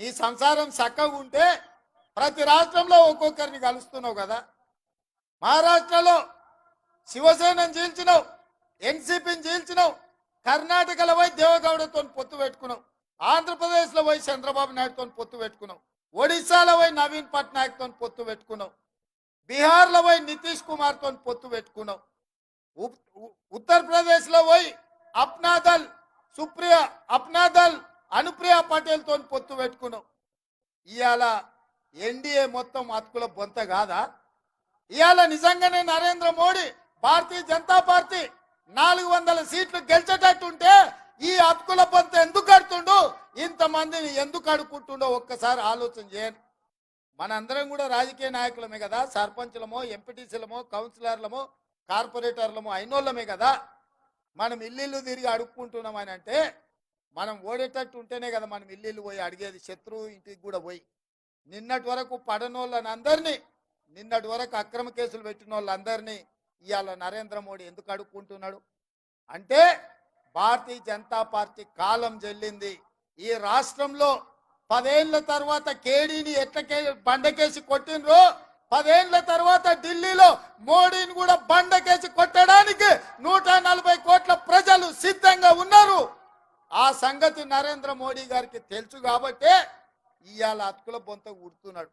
నీ సంసారం చక్కగా ఉంటే ప్రతి రాష్ట్రంలో ఒక్కొక్కరిని కలుస్తున్నావు కదా. మహారాష్ట్రలో శివసేనను చీల్చినావు ఎన్సీపీని చీల్చినావు కర్ణాటకలో పోయి దేవగౌడతో పొత్తు పెట్టుకున్నావు ఆంధ్రప్రదేశ్లో పోయి చంద్రబాబు నాయుడుతో పొత్తు పెట్టుకున్నావు ఒడిశాలో పోయి నవీన్ పట్నాయక్తో పొత్తు పెట్టుకున్నావు బీహార్లో పోయి నితీష్ కుమార్తో పొత్తు పెట్టుకున్నావు ఉత్తరప్రదేశ్లో పోయి అప్నాదల్ సుప్రియ అప్నాదల్ అనుప్రియ పటేల్తో పొత్తు పెట్టుకున్నావు ఇవాళ ఎన్డీఏ మొత్తం అతుకుల బొంత కాదా? ఇవాళ నిజంగానే నరేంద్ర మోడీ భారతీయ జనతా పార్టీ నాలుగు వందల సీట్లు గెలిచేటట్టుంటే ఈ అతుకుల బొంత ఎందుకు కడుతుండు? ఇంతమందిని ఎందుకు అడుక్కుంటుండో ఒక్కసారి ఆలోచన చేయండి. మనందరం కూడా రాజకీయ నాయకులమే కదా సర్పంచులమో ఎంపీటీసీలమో కౌన్సిలర్లమో కార్పొరేటర్లమో అయినోళ్ళమే కదా. మనం ఇల్లు తిరిగి అడుక్కుంటున్నామని అంటే మనం ఓడేటట్టు ఉంటేనే కదా మనం ఇల్లు పోయి అడిగేది శత్రువు ఇంటికి కూడా పోయి. నిన్నటి వరకు పడనోళ్ళని అందరినీ నిన్నటి వరకు అక్రమ కేసులు పెట్టిన వాళ్ళందరినీ ఇవాళ నరేంద్ర మోడీ ఎందుకు అడుక్కుంటున్నాడు? అంటే భారతీయ జనతా పార్టీ కాలం చెల్లింది ఈ రాష్ట్రంలో పదేళ్ళ తర్వాత కేడీని ఎట్లకే బండకేసి కొట్టినరో పదేళ్ళ తర్వాత ఢిల్లీలో మోడీని కూడా బండకేసి కొట్టి సంగతి నరేంద్ర మోడీ గారికి తెలుసు కాబట్టే ఇవాళ అతుకుల బొంత ఉడుతున్నాడు